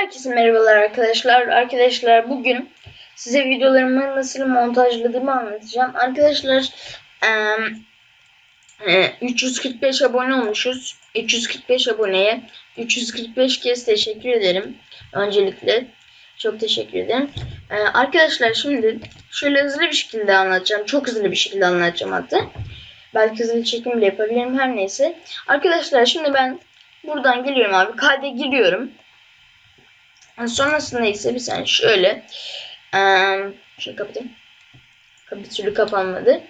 Herkese merhabalar arkadaşlar. Arkadaşlar bugün size videolarımı nasıl montajladığımı anlatacağım. Arkadaşlar eee, e, 345 abone olmuşuz. 345 aboneye 345 kez teşekkür ederim. Öncelikle çok teşekkür ederim. Eee, arkadaşlar şimdi şöyle hızlı bir şekilde anlatacağım. Çok hızlı bir şekilde anlatacağım hatta. Belki hızlı çekim bile yapabilirim her neyse. Arkadaşlar şimdi ben buradan geliyorum abi. Kayda giriyorum. Sonrasında ise bir saniye şöyle. Eee şöyle kapatayım. Bir türlü kapanmadı.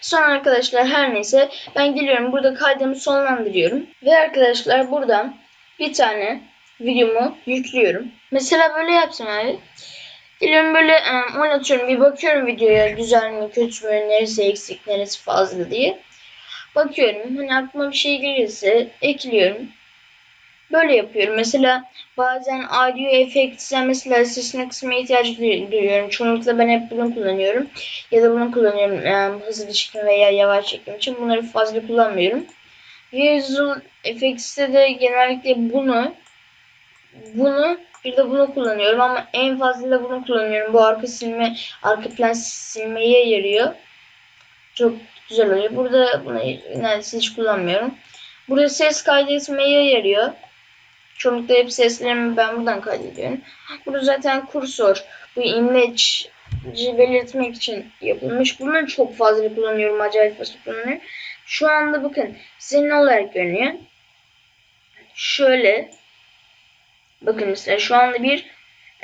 Sonra arkadaşlar her neyse ben geliyorum burada kaydımı sonlandırıyorum. Ve arkadaşlar buradan bir tane videomu yüklüyorum. Mesela böyle yapsam abi. Geliyorum böyle e, oynatıyorum bir bakıyorum videoya güzel mi kötü mü neresi eksik neresi fazla diye. Bakıyorum hani aklıma bir şey gelirse ekliyorum. Böyle yapıyorum. Mesela bazen audio effects'e mesela sesini kısmaya ihtiyacı duy- duyuyorum. Çoğunlukla ben hep bunu kullanıyorum. Ya da bunu kullanıyorum e, hızlı çekim veya yavaş çekim için. Bunları fazla kullanmıyorum. Visual Effects'te de genellikle bunu bunu bir de bunu kullanıyorum ama en fazla da bunu kullanıyorum. Bu arka silme, arka plan silmeye yarıyor. Çok güzel oluyor. Burada bunu neredeyse hiç kullanmıyorum. Burada ses kaydetmeye yarıyor. Çoğunlukla hep seslerimi ben buradan kaydediyorum. Burada zaten kursor. Bu imleci belirtmek için yapılmış. Bunları çok fazla kullanıyorum. Acayip fazla kullanıyorum. Şu anda bakın size ne olarak görünüyor? Şöyle. Bakın mesela şu anda bir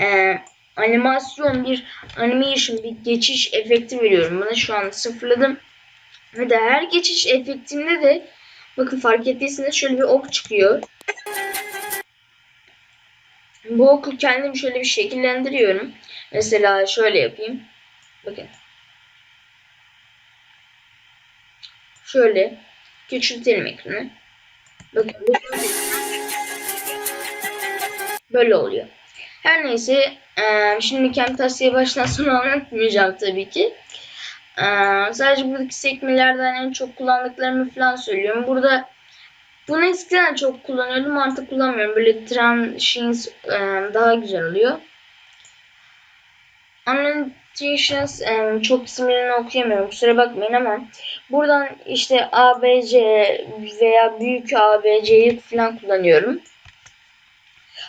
e, animasyon, bir animation, bir geçiş efekti veriyorum. Bunu şu anda sıfırladım. Ve de her geçiş efektinde de bakın fark ettiyseniz şöyle bir ok çıkıyor. Bu oku kendim şöyle bir şekillendiriyorum. Mesela şöyle yapayım. Bakın. Şöyle küçültelim ekranı. Bakın böyle oluyor. Her neyse eee, şimdi Camtasia'yı baştan sona anlatmayacağım tabii ki. Eee, sadece buradaki sekmelerden en çok kullandıklarımı falan söylüyorum. Burada bunu eskiden çok kullanıyordum artık kullanmıyorum. Böyle transitions e, daha güzel oluyor. Annotations e, çok isimlerini okuyamıyorum kusura bakmayın ama buradan işte ABC veya büyük ABC'yi falan kullanıyorum.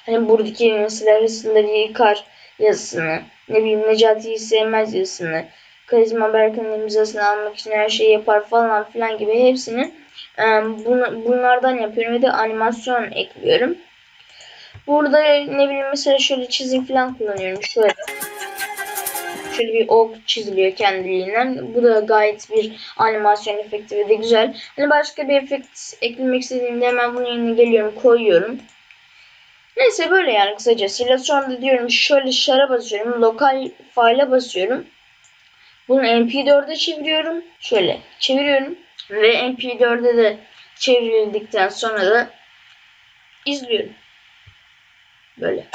Hani buradaki mesela resimleri yıkar yazısını, ne bileyim Necati'yi sevmez yazısını, Karizma Berkan'ın imzasını almak için her şeyi yapar falan filan gibi hepsini bunlardan yapıyorum ve de animasyon ekliyorum. Burada ne bileyim mesela şöyle çizim falan kullanıyorum. Şöyle. Şöyle bir ok çiziliyor kendiliğinden. Bu da gayet bir animasyon efekti ve de güzel. Hani başka bir efekt eklemek istediğimde hemen bunun yerine geliyorum koyuyorum. Neyse böyle yani kısacasıyla sonra diyorum şöyle şara basıyorum. Lokal file'a basıyorum. Bunu MP4'e çeviriyorum. Şöyle çeviriyorum. Ve MP4'e de çevrildikten sonra da izliyorum. Böyle.